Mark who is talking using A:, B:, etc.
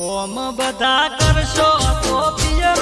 A: ઓમ બધા કરશો તો પિયર